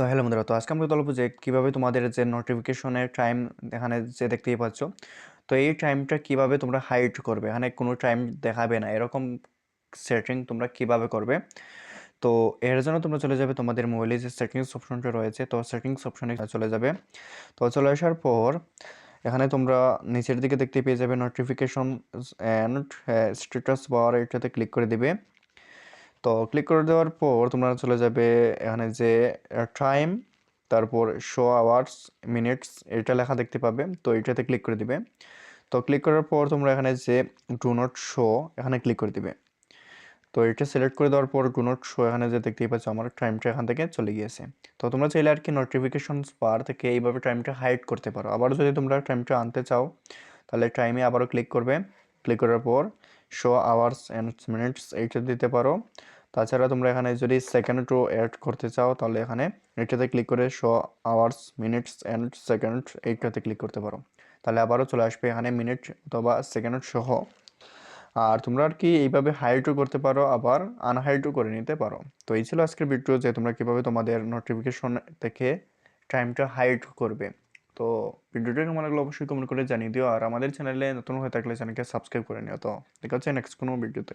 So hello বন্ধুরা তো আজকে আমরা বলব যে কীভাবে তোমাদের যে নোটিফিকেশনের টাইম এখানে যে দেখতেই পাচ্ছ, তো এই টাইমটা কীভাবে তোমরা হাইড করবে? এখানে কোনো টাইম দেখাবে না। এরকম সেটিং তোমরা কীভাবে করবে? তো এর জন্য তোমরা চলে যাবে তোমাদের মোবাইলে যে সেটিংস অপশনটা রয়েছে, তো সেটিংস অপশনে চলে যাবে। তো চলে আসার পর এখানে তোমরা নিচের দিকে দেখতে পেয়ে যাবে নোটিফিকেশন অ্যান্ড স্ট্যাটাস বার এটাতে ক্লিক করে দিবে। তো ক্লিক করে দেওয়ার পর তোমরা চলে যাবে এখানে যে টাইম তারপর শো আওয়ার্স মিনিটস এটা লেখা দেখতে পাবে, তো এটাতে ক্লিক করে দিবে। তো ক্লিক করার পর তোমরা এখানে যে ডু নট শো এখানে ক্লিক করে দিবে। তো এটা সিলেক্ট করে দেওয়ার পর ডু নট শো এখানে যে দেখতেই পাচ্ছ আমার টাইমটা এখান থেকে চলে গিয়েছে। তো তোমরা চাইলে আর কি নোটিফিকেশন বার থেকে এইভাবে টাইমটা হাইড করতে পারো। আবার যদি তোমরা টাইমটা আনতে চাও, তাহলে টাইমে আবারও ক্লিক করবে। ক্লিক করার পর শো আওয়ার্স অ্যান্ড মিনিটস এইটা দিতে পারো। তাছাড়া তোমরা এখানে যদি সেকেন্ডও অ্যাড করতে চাও, তাহলে এখানে এটাতে ক্লিক করে show hours minutes and second এইটাতে ক্লিক করতে পারো। তাহলে আবারও চলে আসবে এখানে মিনিট অথবা সেকেন্ড সহ। আর তোমরা আর কি এইভাবে হাইটও করতে পারো, আবার আনহাইটও করে নিতে পারো। তো এই ছিল আজকের ভিডিও যে তোমরা কীভাবে তোমাদের নোটিফিকেশন থেকে টাইমটা হাইড করবে। তো ভিডিওটি কেমন লাগল অবশ্যই কমেন্ট করে জানিয়ে দিও। আর আমাদের চ্যানেলে নতুন হয়ে থাকলে চ্যানেলকে সাবস্ক্রাইব করে নিও। তো দেখা হচ্ছে নেক্সট কোনো ভিডিওতে